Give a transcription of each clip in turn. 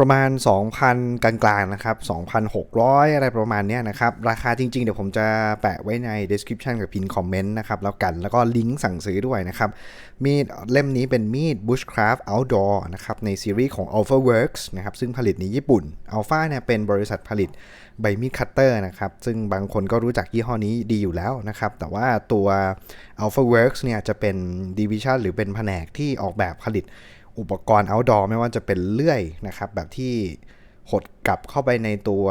ประมาณ 2,000 กลางๆนะครับ 2,600 อะไรประมาณเนี้ยนะครับ ราคาจริงๆ เดี๋ยวผมจะแปะไว้ใน description กับพินคอมเมนต์นะครับ แล้วกันแล้วก็ลิงก์สั่งซื้อด้วยนะครับ มีดเล่มนี้เป็นมีด bushcraft outdoor นะครับ ในซีรีส์ของ Alpha Works นะครับ ซึ่งผลิตในญี่ปุ่น Alpha เนี่ยเป็นบริษัทผลิตใบมีดคัตเตอร์นะครับ ซึ่งบางคนก็รู้จักยี่ห้อนี้ดีอยู่แล้วนะครับ แต่ว่าตัว Alpha Works เนี่ยจะเป็น division หรือเป็นแผนกที่ออกแบบผลิต อุปกรณ์ outdoor ไม่ว่าจะเป็นเลื่อยนะครับ แบบที่หดกลับเข้าไปในตัว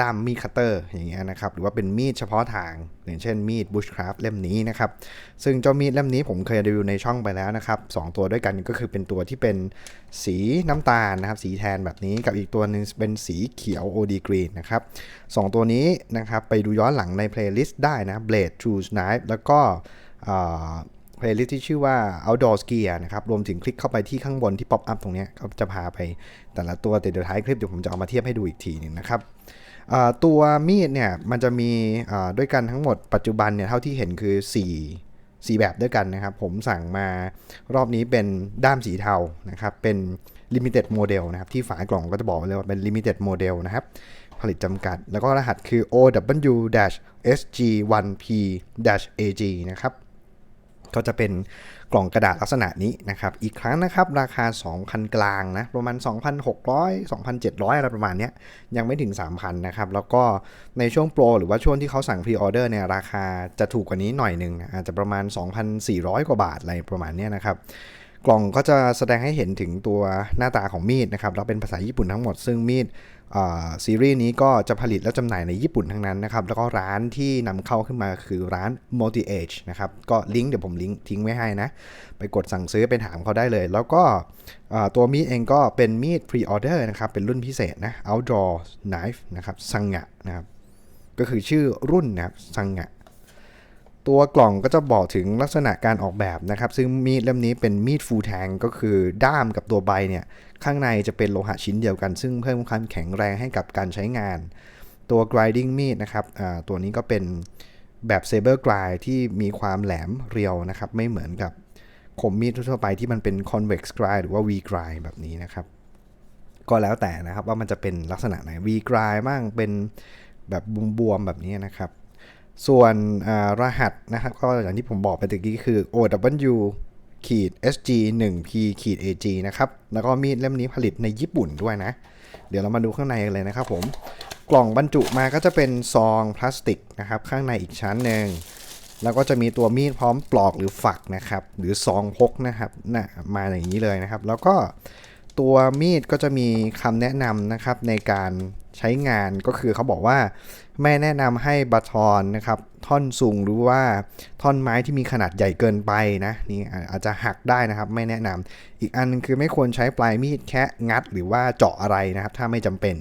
ด้ามมีดคัตเตอร์อย่างเงี้ยนะครับ หรือว่าเป็นมีดเฉพาะทาง อย่างเช่นมีด bushcraft เล่มนี้นะครับ ซึ่งเจ้ามีดเล่มนี้ผมเคยรีวิวในช่องไปแล้วนะครับสองตัวด้วยกันก็คือเป็นตัวที่เป็นสีน้ำตาลนะครับ สีแทนแบบนี้กับอีกตัวหนึ่งเป็นสีเขียว OD green นะครับสองตัวนี้นะครับ ไปดูย้อนหลังใน playlist ได้นะ blade true knife แล้วก็ เพลย์ลิสต์ที่ชื่อว่า outdoor skier นะครับ รวมถึงคลิกเข้าไปที่ข้างบนที่ pop up ตรงนี้ก็จะพาไปแต่ละตัวแต่เดี๋ยวท้ายคลิปเดี๋ยวผมจะเอามาเทียบให้ดูอีกทีหนึงนะครับตัวมีดเนี่ยมันจะมีด้วยกันทั้งหมดปัจจุบันเนี่ยเท่าที่เห็นคือ 4 4 แบบด้วยกันนะครับ ผมสั่งมารอบนี้เป็นด้ามสีเทานะครับ เป็น limited model นะครับ ที่ฝากล่องก็จะบอกเลยว่าเป็น limited model นะครับ ผลิตจำกัด แล้วก็รหัสคือ OW-SG1P-AG นะครับ ก็จะเป็นกล่องกระดาษลักษณะนี้นะครับ อีกครั้งนะครับ ราคา 2,000 กลางนะ ประมาณ 2,600 2,700 อะไรประมาณนี้ยังไม่ถึง 3,000 นะครับ แล้วก็ในช่วงโปรหรือว่าช่วงที่เขาสั่งพรีออเดอร์เนี่ยราคาจะถูกกว่านี้หน่อยหนึ่งอาจจะประมาณ 2,400 กว่าบาทอะไรประมาณนี้นะครับกล่องก็จะแสดงให้เห็นถึงตัวหน้าตาของมีดนะครับแล้วเป็นภาษาญี่ปุ่นทั้งหมดซึ่งมีด ซีรีส์นี้ก็จะผลิตและจำหน่ายในญี่ปุ่นทั้งนั้นนะครับ แล้วก็ร้านที่นำเข้าขึ้นมาคือร้าน Multi Age นะครับ ก็ลิงก์เดี๋ยวผมลิงก์ทิ้งไว้ให้นะ ไปกดสั่งซื้อไปถามเขาได้เลย แล้วก็ตัวมีดเองก็เป็นมีด pre order นะครับ เป็นรุ่นพิเศษนะ outdoor knife นะครับสังงะนะครับ ก็คือชื่อรุ่นนะครับสังงะ ตัวกล่องก็จะบอกถึงลักษณะการออกแบบนะครับ ซึ่งมีดเล่มนี้เป็นมีดฟูลแทงก็คือด้ามกับตัวใบเนี่ย ข้างในจะเป็นโลหะชิ้นเดียวกัน ซึ่งเพิ่มความแข็งแรงให้กับการใช้งาน ตัว grinding มีดนะครับตัวนี้ก็เป็นแบบ saber grind ที่มีความแหลมเรียวนะครับ ไม่เหมือนกับคมมีดทั่วไปที่มันเป็น convex grind หรือว่า V grind แบบนี้นะครับ ก็แล้วแต่นะครับว่ามันจะเป็นลักษณะไหน V grind บ้างเป็นแบบบวมๆแบบนี้นะครับ ส่วนรหัสนะครับก็อย่างที่ผมบอกไปตะกี้คือ OW ขีด SG 1 P ขีด AG นะครับ แล้วก็มีดเล่มนี้ผลิตในญี่ปุ่นด้วยนะ เดี๋ยวเรามาดูข้างในกันเลยนะครับผม กล่องบรรจุมาก็จะเป็นซองพลาสติกนะครับ ข้างในอีกชั้นหนึ่ง แล้วก็จะมีตัวมีดพร้อมปลอกหรือฝักนะครับ หรือซองพกนะครับนะมาอย่างนี้เลยนะครับ แล้วก็ตัวมีดก็จะมีคำแนะนำนะครับในการ ใช้งานก็คือเขาบอกว่าไม่แนะนำให้บัตทอนนะครับ ท่อนสูงหรือว่าท่อนไม้ที่มีขนาดใหญ่เกินไปนะนี่อาจจะหักได้นะครับ ไม่แนะนำอีกอันนึงคือไม่ควรใช้ปลายมีดแค่งัด หรือว่าเจาะอะไรนะครับ ถ้าไม่จำเป็น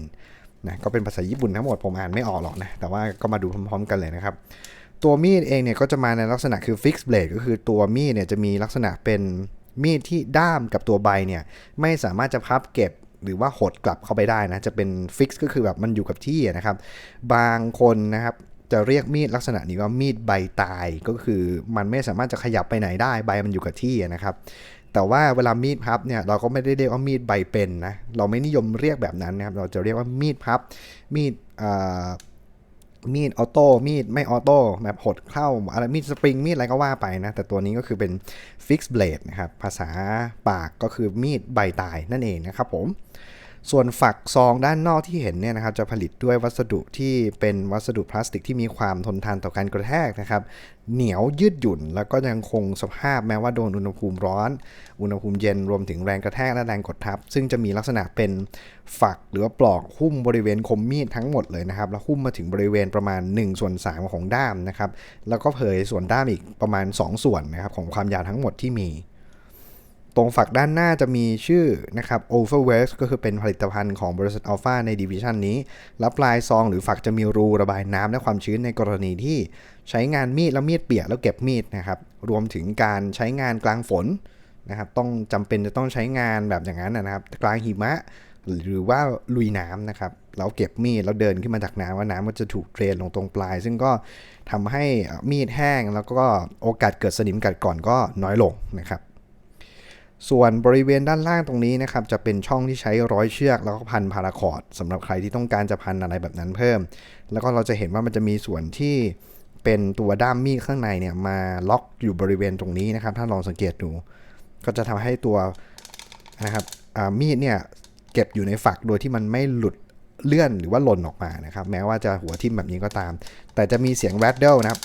นะก็เป็นภาษาญี่ปุ่นทั้งหมดผมอ่านไม่ออกหรอกนะ แต่ว่าก็มาดูพร้อมๆกันเลยนะครับ ตัวมีดเองเนี่ยก็จะมาในลักษณะคือฟิกซ์เบลดก็คือตัวมีดเนี่ยจะมีลักษณะเป็นมีดที่ด้ามกับตัวใบเนี่ยไม่สามารถจะพับเก็บ หรือว่าหดกลับเข้าไปได้นะจะเป็นฟิกซ์ก็คือแบบมันอยู่กับที่นะครับ บางคนนะครับจะเรียกมีดลักษณะนี้ว่ามีดใบตายก็คือมันไม่สามารถจะขยับไปไหนได้ใบมันอยู่กับที่นะครับ แต่ว่าเวลามีดพับเนี่ยเราก็ไม่ได้เรียกว่ามีดใบเป็นนะเราไม่นิยมเรียกแบบนั้นนะครับ เราจะเรียกว่ามีดพับ มีดมีดออโต้มีดไม่ออโต้แบบหดเข้าอะไรมีดสปริงมีดอะไรก็ว่าไปนะ แต่ตัวนี้ก็คือเป็นฟิกซ์เบลดนะครับ ภาษาปากก็คือมีดใบตายนั่นเองนะครับผม ส่วนฝักซองด้านนอกที่เห็นเนี่ยนะครับจะผลิตด้วยวัสดุที่เป็นวัสดุพลาสติกที่มีความทนทานต่อการกระแทกนะครับ เหนียวยืดหยุ่น แล้วก็ยังคงสภาพแม้ว่าโดนอุณหภูมิร้อน อุณหภูมิเย็นรวมถึงแรงกระแทกและแรงกดทับ ซึ่งจะมีลักษณะเป็นฝักหรือปลอกหุ้มบริเวณคมมีดทั้งหมดเลยนะครับ แล้วหุ้มมาถึงบริเวณประมาณ1ส่วน3ของด้ามนะครับแล้วก็เผยส่วนด้ามอีกประมาณ 2 ส่วนนะครับของความยาวทั้งหมดที่มี ตรงฝักด้านหน้าจะมีชื่อนะครับ Overworks ก็คือเป็นผลิตภัณฑ์ของบริษัท Alpha ในดิวิชันนี้ แล้วปลายซองหรือฝักจะมีรูระบายน้ำและความชื้นในกรณีที่ใช้งานมีดแล้วมีดเปียกแล้วเก็บมีดนะครับ รวมถึงการใช้งานกลางฝนนะครับต้องจำเป็นจะต้องใช้งานแบบอย่างนั้นนะครับ กลางหิมะหรือว่าลุยน้ำนะครับแล้วเก็บมีดแล้วเดินขึ้นมาจากน้ำว่าน้ำมันจะถูกเทรนลงตรงปลาย ซึ่งก็ทำให้มีดแห้งแล้วก็โอกาสเกิดสนิมกัดก่อนก็น้อยลงนะครับ ส่วนบริเวณด้านล่างตรงนี้นะครับจะเป็นช่องที่ใช้ร้อยเชือก แล้วก็พันพาราคอร์ดสำหรับใครที่ต้องการจะพันอะไรแบบนั้นเพิ่ม แล้วก็เราจะเห็นว่ามันจะมีส่วนที่เป็นตัวด้ามมีดข้างในเนี่ยมาล็อกอยู่บริเวณตรงนี้นะครับ ถ้าลองสังเกตดู ก็จะทำให้ตัวนะครับอ่ามีดเนี่ยเก็บอยู่ในฝักโดยที่มันไม่หลุดเลื่อนหรือว่าหล่นออกมานะครับ แม้ว่าจะหัวทิ่มแบบนี้ก็ตาม แต่จะมีเสียงแรดเดิลนะครับ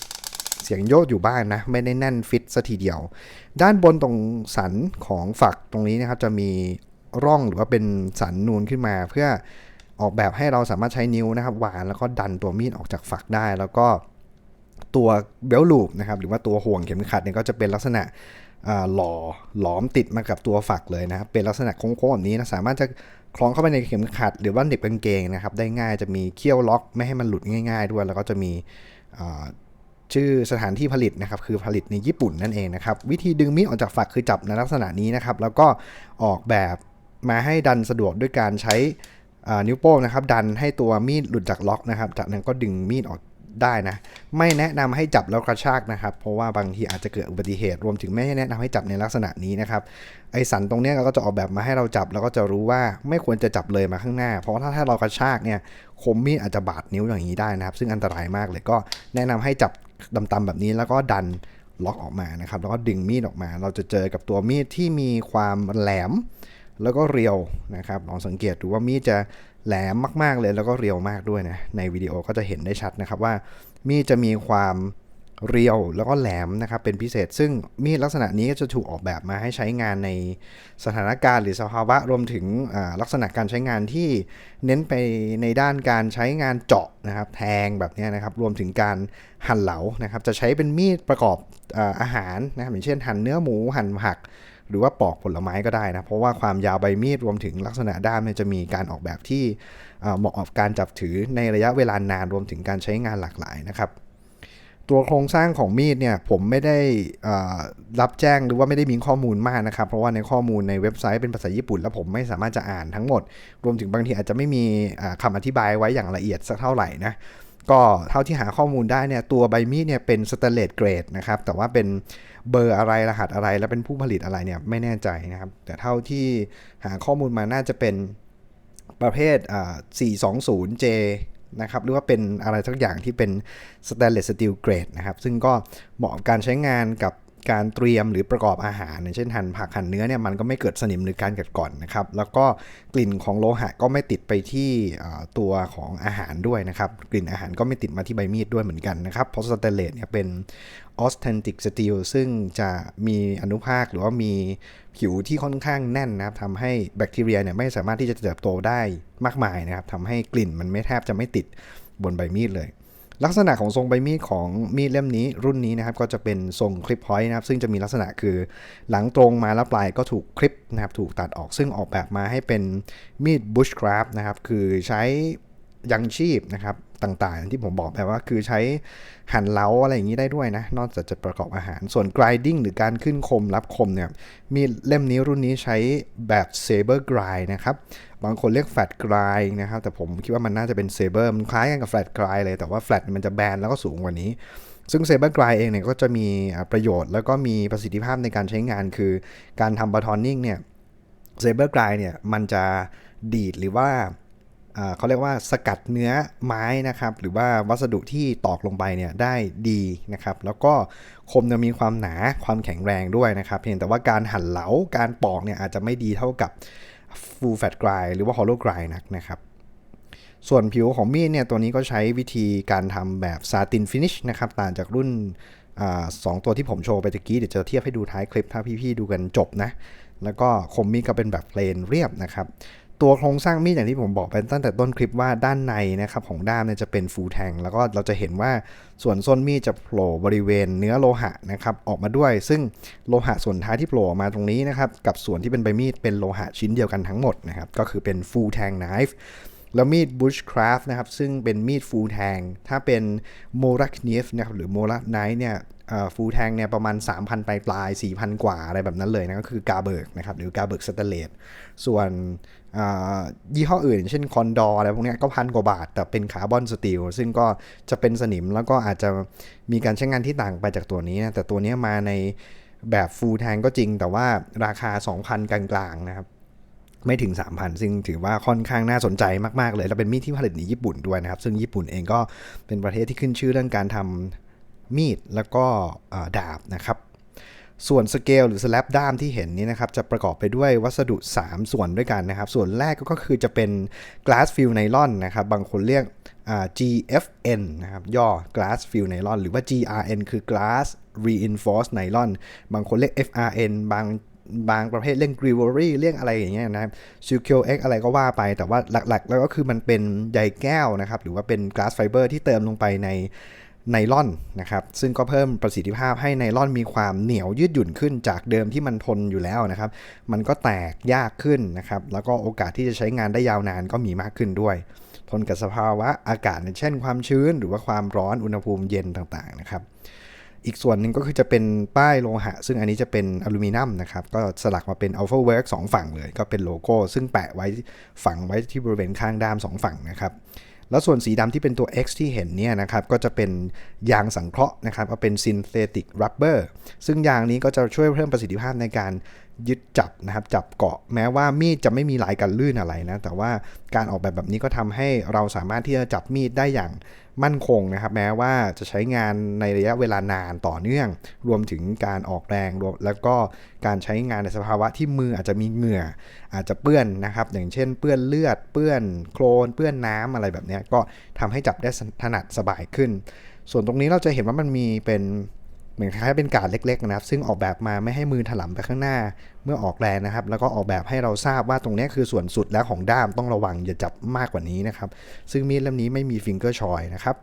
เสียงโยกอยู่บ้างนะ ไม่ได้แน่นฟิตซะทีเดียว ด้านบนตรงสันของฝักตรงนี้นะครับ จะมีร่องหรือว่าเป็นสันนูนขึ้นมาเพื่อออกแบบให้เราสามารถใช้นิ้วนะครับหวานแล้วก็ดันตัวมีดออกจากฝักได้ แล้วก็ตัวเบลลูปนะครับหรือว่าตัวห่วงเข็มขัดเนี่ยก็จะเป็นลักษณะหล่อหลอมติดมากับตัวฝักเลยนะครับ เป็นลักษณะโค้งๆแบบนี้นะสามารถจะคล้องเข้าไปในเข็มขัด หรือว่าเหน็บกางเกงนะครับ ได้ง่ายจะมีเขี้ยวล็อกไม่ให้มันหลุดง่าย ๆ ด้วย แล้วก็จะมี ชื่อสถานที่ผลิตนะครับคือผลิตในญี่ปุ่นนั่นเองนะครับวิธีดึงมีดออกจากฝักคือจับในลักษณะนี้นะครับแล้วก็ออกแบบมาให้ดันสะดวกด้วยการใช้นิ้วโป้งนะครับดันให้ตัวมีดหลุดจากล็อกนะครับ จากนั้นก็ดึงมีดออกได้นะ ไม่แนะนำให้จับแล้วกระชากนะครับ เพราะว่าบางทีอาจจะเกิดอุบัติเหตุ รวมถึงไม่แนะนำให้จับในลักษณะนี้นะครับ ไอสันตรงเนี้ยเราก็จะออกแบบมาให้เราจับ แล้วก็จะรู้ว่าไม่ควรจะจับเลยมาข้างหน้า เพราะว่าถ้าถ้าเรากระชากเนี่ยคมมีดอาจจะบาดนิ้วอย่างนี้ได้นะครับ ซึ่งอันตรายมากเลยก็แนะนำให้จับ ดำๆแบบนี้แล้วก็ดันล็อกออกมานะครับ แล้วก็ดึงมีดออกมา เราจะเจอกับตัวมีดที่มีความแหลม แล้วก็เรียวนะครับ ลองสังเกตดูว่ามีดจะแหลมมากๆเลย แล้วก็เรียวมากด้วยนะ ในวิดีโอก็จะเห็นได้ชัดนะครับว่ามีดจะมีความ เรียวแล้วก็แหลมนะครับเป็นพิเศษ ซึ่งมีดลักษณะนี้ก็จะถูกออกแบบมาให้ใช้งานในสถานการณ์หรือสภาวะรวมถึงลักษณะการใช้งานที่เน้นไปในด้านการใช้งานเจาะนะครับแทงแบบนี้นะครับรวมถึงการหั่นเหลานะครับจะใช้เป็นมีดประกอบอาหารนะครับอย่างเช่นหั่นเนื้อหมูหั่นผักหรือว่าปอกผลไม้ก็ได้นะเพราะว่าความยาวใบมีดรวมถึงลักษณะด้ามจะมีการออกแบบที่เหมาะกับการจับถือในระยะเวลานานรวมถึงการใช้งานหลากหลายนะครับ ตัวโครงสร้างของมีดเนี่ยผมไม่ได้รับแจ้งหรือว่าไม่ได้มีข้อมูลมากนะครับ เพราะว่าในข้อมูลในเว็บไซต์เป็นภาษาญี่ปุ่น แล้วผมไม่สามารถจะอ่านทั้งหมด รวมถึงบางทีอาจจะไม่มีอ่าคำอธิบายไว้อย่างละเอียดสักเท่าไหร่นะก็เท่าที่หาข้อมูลได้เนี่ยตัวใบมีดเนี่ยเป็นสเตนเลสเกรดนะครับแต่ว่าเป็นเบอร์อะไรรหัสอะไร และเป็นผู้ผลิตอะไรเนี่ยไม่แน่ใจนะครับ แต่เท่าที่หาข้อมูลมาน่าจะเป็นประเภทอ่า 420J นะครับหรือว่าเป็นอะไรสักอย่างที่เป็น stainless steel grade นะครับซึ่งก็เหมาะกับการใช้งานกับ การเตรียมหรือประกอบอาหารเช่นหั่นผักหั่นเนื้อเนี่ยมันก็ไม่เกิดสนิมหรือการกัดก่อนนะครับ แล้วก็กลิ่นของโลหะก็ไม่ติดไปที่ตัวของอาหารด้วยนะครับ กลิ่นอาหารก็ไม่ติดมาที่ใบมีดด้วยเหมือนกันนะครับเพราะสเตเลสเนี่ยเป็น authentic steel ซึ่งจะมีอนุภาคหรือว่ามีผิวที่ค่อนข้างแน่นนะครับทำให้แบคทีเรียเนี่ยไม่สามารถที่จะเติบโตได้มากมายนะครับทำให้กลิ่นมันไม่แทบจะไม่ติดบนใบมีดเลย ลักษณะของทรงใบมีดของมีดเล่มนี้รุ่นนี้นะครับก็จะเป็นทรงคลิปพอยต์นะครับซึ่งจะมีลักษณะคือหลังตรงมาแล้วปลายก็ถูกคลิปนะครับถูกตัดออกซึ่งออกแบบมาให้เป็นมีดบุชคราฟนะครับคือใช้ยังชีพนะครับ ต่างๆ ที่ผมบอกไปว่าคือใช้หั่นเล้าอะไรอย่างนี้ได้ด้วยนะ นอกจากจะประกอบอาหาร ส่วน grinding หรือการขึ้นคมรับคมเนี่ย มีเล่มนี้รุ่นนี้ใช้แบบ saber grind นะครับ บางคนเรียก flat grind นะครับ แต่ผมคิดว่ามันน่าจะเป็น saber มันคล้ายกันกับ flat grind เลย แต่ว่า flat มันจะแบนแล้วก็สูงกว่านี้ซึ่ง saber grind เองเนี่ยก็จะมีประโยชน์แล้วก็มีประสิทธิภาพในการใช้งานคือการทำ batoning เนี่ย saber grind เนี่ยมันจะดีดหรือว่า เขาเรียกว่าสกัดเนื้อไม้นะครับ หรือว่าวัสดุที่ตอกลงไปเนี่ยได้ดีนะครับ แล้วก็คมจะมีความหนาความแข็งแรงด้วยนะครับ เพียงแต่ว่าการหั่นเหลาการปอกเนี่ยอาจจะไม่ดีเท่ากับ full fat grind หรือว่า hollow grind นักนะครับ ส่วนผิวของมีดเนี่ยตัวนี้ก็ใช้วิธีการทำแบบซาตินฟินิชนะครับ ต่างจากรุ่นอสองตัวที่ผมโชว์ไปตะกี้เดี๋ยวจะเทียบให้ดูท้ายคลิปถ้าพี่ๆดูกันจบนะแล้วก็คมมีดก็เป็นแบบเพลนเรียบนะครับ ตัวโครงสร้างมีดอย่างที่ผมบอกไปตั้งแต่ต้นคลิปว่าด้านในนะครับของด้ามเนี่ยจะเป็นฟูแทง แล้วก็เราจะเห็นว่าส่วนส้นมีดจะโผล่บริเวณเนื้อโลหะนะครับออกมาด้วย ซึ่งโลหะส่วนท้ายที่โผล่ออกมาตรงนี้นะครับกับส่วนที่เป็นใบมีดเป็นโลหะชิ้นเดียวกันทั้งหมดนะครับก็คือเป็น full tang knife แล้วมีด bushcraft นะครับซึ่งเป็นมีดฟูแทง ถ้าเป็น m o r a k n i f นะครับหรือ m o r a k n i f เนี่ย ฟูลแทงเนี่ยประมาณ 3,000 ปลายปลาย 4,000 กว่าอะไรแบบนั้นเลยนะก็คือกาเบิร์กนะครับหรือกาเบิร์กสเตเลตส่วนยี่ห้ออื่น เช่นคอนดออะไรพวกนี้ก็พันกว่าบาท แต่เป็นคาร์บอนสตีลซึ่งก็จะเป็นสนิมแล้วก็อาจจะมีการใช้งานที่ต่างไปจากตัวนี้นะแต่ตัวนี้มาในแบบ full tank ก็จริง แต่ว่าราคา 2,000 กลางๆนะครับไม่ถึง 3,000 ซึ่งถือว่าค่อนข้างน่าสนใจมาก ๆ เลย แล้วเป็นมีดที่ผลิตในญี่ปุ่นด้วยนะครับ ซึ่งญี่ปุ่นเองก็เป็นประเทศที่ขึ้นชื่อเรื่องการทำ มีดแล้วก็ดาบนะครับ ส่วนสเกลหรือสแลบด้ามที่เห็นนี้นะครับ จะประกอบไปด้วยวัสดุ 3 ส่วนด้วยกันนะครับ ส่วนแรกก็คือจะเป็น glass fill nylon นะครับ บางคนเรียก GFN นะครับ ย่อ glass fill nylon หรือว่า GRN คือ glass reinforced nylon บางคนเรียก FRN บางบางประเภทเรียก Grivery เรียกอะไรอย่างเงี้ยนะครับ c q x อะไรก็ว่าไปแต่ว่าหลักๆ แล้วก็คือมันเป็นใยแก้วนะครับ หรือว่าเป็น glass fiber ที่เติมลงไปใน ไนลอนนะครับซึ่งก็เพิ่มประสิทธิภาพให้ไนลอนมีความเหนียวยืดหยุ่นขึ้นจากเดิมที่มันทนอยู่แล้วนะครับ มันก็แตกยากขึ้นนะครับ แล้วก็โอกาสที่จะใช้งานได้ยาวนานก็มีมากขึ้นด้วย ทนกับสภาวะอากาศเช่นความชื้น หรือว่าความร้อนอุณหภูมิเย็นต่างๆนะครับอีกส่วนหนึ่งก็คือจะเป็นป้ายโลหะ ซึ่งอันนี้จะเป็นอลูมิเนียมนะครับ ก็สลักมาเป็น Alpha Work สองฝั่งเลย ก็เป็นโลโก้ ซึ่งแปะไว้ฝังไว้ที่บริเวณข้างด้ามสองฝั่งนะครับ แล้วส่วนสีดำที่เป็นตัว X ที่เห็นเนี่ยนะครับก็จะเป็นยางสังเคราะห์นะครับก็เป็นซินเทติกรับเบอร์ซึ่งยางนี้ก็จะช่วยเพิ่มประสิทธิภาพในการ ยึดจับนะครับ จับเกาะแม้ว่ามีดจะไม่มีลายกันลื่นอะไรนะ แต่ว่าการออกแบบแบบนี้ก็ทำให้เราสามารถที่จะจับมีดได้อย่างมั่นคงนะครับ แม้ว่าจะใช้งานในระยะเวลานานต่อเนื่อง รวมถึงการออกแรงรวมแล้วก็การใช้งานในสภาวะที่มืออาจจะมีเหงื่อ อาจจะเปื้อนนะครับ อย่างเช่นเปื้อนเลือด เปื้อนโคลน เปื้อนน้ำอะไรแบบนี้ก็ทำให้จับได้ถนัดสบายขึ้น ส่วนตรงนี้เราจะเห็นว่ามันมีเป็น มือนคล้ายเป็นการดเล็กๆนะครับ ซึ่งออกแบบมาไม่ให้มือถลำไปข้างหน้าเมื่อออกแรงนะครับ แล้วก็ออกแบบให้เราทราบว่าตรงนี้คือส่วนสุดแล้วของด้ามต้องระวังอย่าจับมากกว่านี้นะครับ ซึ่งมีดเล่มนี้ไม่มีฟิงเกอร์ชอยนะครับ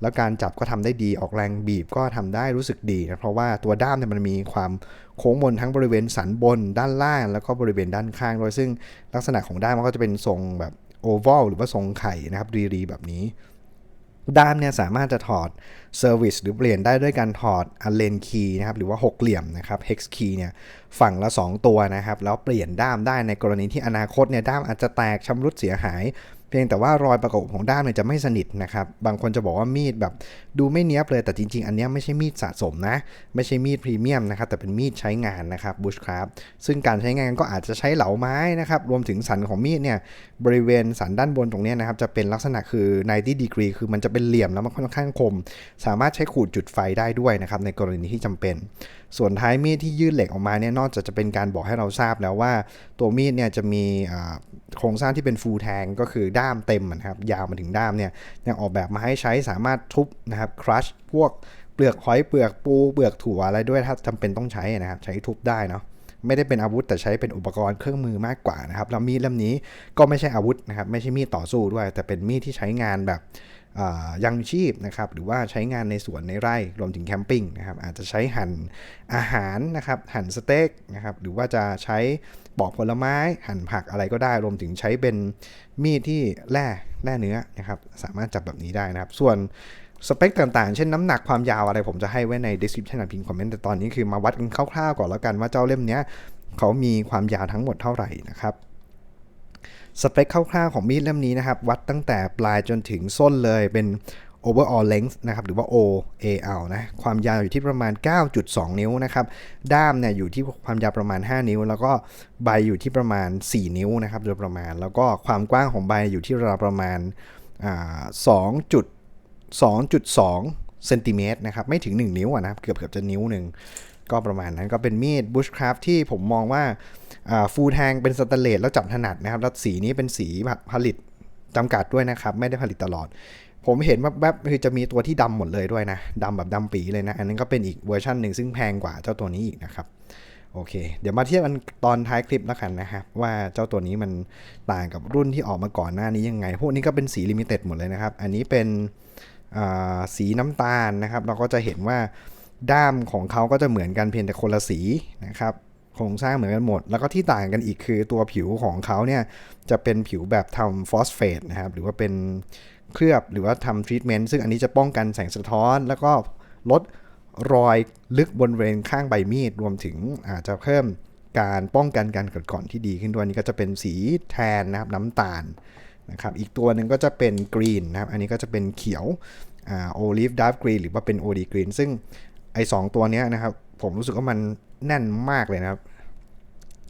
แล้วการจับก็ทำได้ดีออกแรงบีบก็ทำได้รู้สึกดีนะเพราะว่าตัวด้ามเนี่ยมันมีความโค้งมนทั้งบริเวณสันบนด้านล่าง แล้วก็บริเวณด้านข้างโดยซึ่งลักษณะของด้ามมันก็จะเป็นทรงแบบโอเวลหรือว่าทรงไข่นะครับรีๆแบบนี้ ด้ามเนี่ยสามารถจะถอดเซอร์วิสหรือเปลี่ยนได้ด้วยการถอดอันเลนคีย์นะครับหรือว่าหกเหลี่ยมนะครับ hex key เนี่ยฝั่งละ 2 ตัวนะครับ แล้วเปลี่ยนด้ามได้ในกรณีที่อนาคตเนี่ยด้ามอาจจะแตกชำรุดเสียหาย พียงแต่ว่ารอยประกบของด้ามเนี่ยจะไม่สนิทนะครับ บางคนจะบอกว่ามีดแบบดูไม่เนี้ยบเลย แต่จริง ๆ อันนี้ไม่ใช่มีดสะสมนะ ไม่ใช่มีดพรีเมียมนะครับ แต่เป็นมีดใช้งานนะครับบุชคราฟซึ่งการใช้งานก็อาจจะใช้เหลาไม้นะครับ รวมถึงสันของมีดเนี่ย บริเวณสันด้านบนตรงนี้นะครับ จะเป็นลักษณะคือ 90 degree คือมันจะเป็นเหลี่ยมแล้วมันค่อนข้างคม สามารถใช้ขูดจุดไฟได้ด้วยนะครับ ในกรณีที่จำเป็นส่วนท้ายมีดที่ยื่นเหล็กออกมาเนี่ยนอกจากจะเป็นการบอกให้เราทราบแล้วว่า ตัวมีดเนี่ยจะมีโครงสร้างที่เป็นฟูลแทงก็คือด้ามเต็มนะครับยาวมาถึงด้ามเนี่ยยังออกแบบมาให้ใช้สามารถทุบนะครับครัชพวกเปลือกหอยเปลือกปูเปลือกถั่วอะไรด้วยถ้าจำเป็นต้องใช้นะครับใช้ทุบได้เนาะไม่ได้เป็นอาวุธแต่ใช้เป็นอุปกรณ์เครื่องมือมากกว่านะครับแล้วมีดเล่มนี้ก็ไม่ใช่อาวุธนะครับไม่ใช่มีดต่อสู้ด้วย แต่เป็นมีดที่ใช้งานแบบ ยังชีพนะครับหรือว่าใช้งานในสวนในไร่รวมถึงแคมปิ้งนะครับอาจจะใช้หั่นอาหารนะครับหั่นสเต็กนะครับหรือว่าจะใช้ปอกผลไม้หั่นผักอะไรก็ได้ รวมถึงใช้เป็นมีดที่แล่แล่เนื้อนะครับสามารถจับแบบนี้ได้นะครับ ส่วนสเปคต่างๆ เช่นน้ำหนักความยาวอะไรผมจะให้ไว้ใน description พิมพ์คอมเมนต์แต่ตอนนี้คือมาวัดกันคร่าวๆก่อนแล้วกันว่าเจ้าเล่มนี้เขามีความยาวทั้งหมดเท่าไหร่นะครับ สเปคคร่าวๆของมีดเล่มนี้นะครับ วัดตั้งแต่ปลายจนถึงส้นเลยเป็น overall length นะครับ หรือว่า OAL นะ ความยาวอยู่ที่ประมาณ 9.2 นิ้วนะครับ ด้ามเนี่ยอยู่ที่ความยาวประมาณ 5 นิ้ว แล้วก็ใบอยู่ที่ประมาณ 4 นิ้วนะครับ โดยประมาณ แล้วก็ความกว้างของใบอยู่ที่ราวประมาณ2.2.2เซนติเมตรนะครับ ไม่ถึง 1 นิ้วอะนะครับ เกือบเกือบจะนิ้วหนึ่ง ก็ประมาณนั้นก็เป็นมีดบุชคราฟที่ผมมองว่าฟูแทงเป็นสแตนเลสแล้วจับถนัดนะครับ แล้วสีนี้เป็นสีผลิตจำกัดด้วยนะครับ ไม่ได้ผลิตตลอด ผมเห็นว่าแบบคือจะมีตัวที่ดำหมดเลยด้วยนะดำแบบดำปีเลยนะ อันนั้นก็เป็นอีกเวอร์ชันหนึ่งซึ่งแพงกว่าเจ้าตัวนี้อีกนะครับโอเค เดี๋ยวมาเทียบกันตอนท้ายคลิปแล้วกันนะครับ ว่าเจ้าตัวนี้มันต่างกับรุ่นที่ออกมาก่อนหน้านี้ยังไง พวกนี้ก็เป็นสีลิมิเต็ดหมดเลยนะครับ อันนี้เป็นสีน้ำตาลนะครับ เราก็จะเห็นว่า ด้ามของเขาก็จะเหมือนกันเพียงแต่คนละสีนะครับโครงสร้างเหมือนกันหมด แล้วก็ที่ต่างกันอีกคือตัวผิวของเขาเนี่ยจะเป็นผิวแบบทำฟอสเฟตนะครับหรือว่าเป็นเคลือบหรือว่าทำทรีทเมนต์ซึ่งอันนี้จะป้องกันแสงสะท้อน แล้วก็ลดรอยลึกบนบริเวณข้างใบมีด รวมถึงอาจจะเพิ่มการป้องกันการเกัดก่อนที่ดีขึ้นด้วยอันนี้ก็จะเป็นสีแทนนะครับน้ำตาลนะครับอีกตัวหนึ่งก็จะเป็นกรีนนะครับอันนี้ก็จะเป็นเขียวโอลิฟดาร์กกรีนหรือว่าเป็นโอดีกรีนซึ่ง ไอ้สองตัวเนี้ยนะครับ ผมรู้สึกว่ามันแน่นมากเลยนะครับ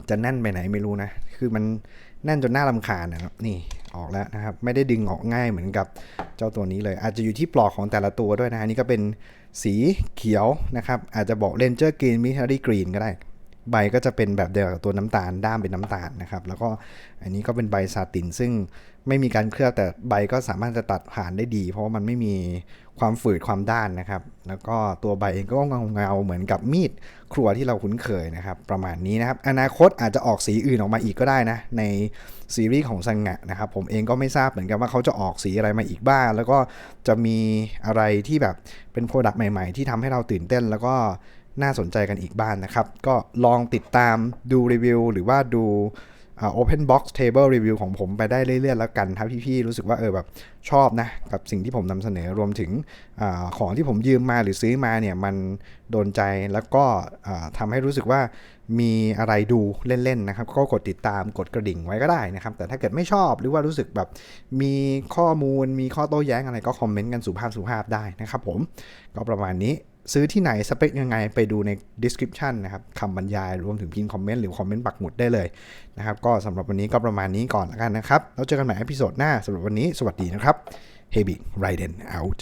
จะแน่นไปไหนไม่รู้นะ คือมันแน่นจนน่ารำคาญนะครับ นี่ออกแล้วนะครับ ไม่ได้ดึงออกง่ายเหมือนกับเจ้าตัวนี้เลย อาจจะอยู่ที่ปลอกของแต่ละตัวด้วยนะอันนี่ก็เป็นสีเขียวนะครับ อาจจะบอก Ranger Green Military Green ก็ได้ ใบก็จะเป็นแบบเดียวกับตัวน้ำตาลด้ามเป็นน้ำตาลนะครับ แล้วก็อันนี้ก็เป็นใบซาตินซึ่ง ไม่มีการเคลือบแต่ใบก็สามารถจะตัดผ่านได้ดี เพราะว่ามันไม่มีความฝืดความด้านนะครับ แล้วก็ตัวใบเองก็เงาเงาเหมือนกับมีดครัวที่เราคุ้นเคยนะครับ ประมาณนี้นะครับ อนาคตอาจจะออกสีอื่นออกมาอีกก็ได้นะ ในซีรีส์ของซังงะนะครับ ผมเองก็ไม่ทราบเหมือนกันว่าเขาจะออกสีอะไรมาอีกบ้าง แล้วก็จะมีอะไรที่แบบเป็นโปรดักต์ใหม่ ๆ ที่ทำให้เราตื่นเต้นแล้วก็น่าสนใจกันอีกบ้างนะครับ ก็ลองติดตามดูรีวิวหรือว่าดู Open Box Table Review ของผมไปได้เรื่อยๆแล้วกัน ถ้าพี่ๆรู้สึกว่าเออแบบชอบนะ กับสิ่งที่ผมนำเสนอรวมถึงอาของที่ผมยืมมาหรือซื้อมาเนี่ย มันโดนใจแล้วก็อ่าทำาให้รู้สึกว่ามีอะไรดูเล่นๆนะครับ ก็กดติดตามกดกระดิ่งไว้ก็ได้นะครับ แต่ถ้าเกิดไม่ชอบหรือว่ารู้สึกแบบมีข้อมูลมีข้อโต้แย้งอะไรก็คอมเมนต์กันสุภาพสุภาพได้นะครับผมก็ประมาณนี้ ซื้อที่ไหนสเปคยังไงไปดูใน description นะครับคำบรรยายรวมถึงพินคอมเมนต์หรือคอมเมนต์ปักหมุดได้เลยนะครับ ก็สำหรับวันนี้ก็ประมาณนี้ก่อนแล้วกันนะครับ แล้วเจอกันใหม่อพิโซดหน้าสำหรับวันนี้สวัสดีนะครับ h e b i Raiden out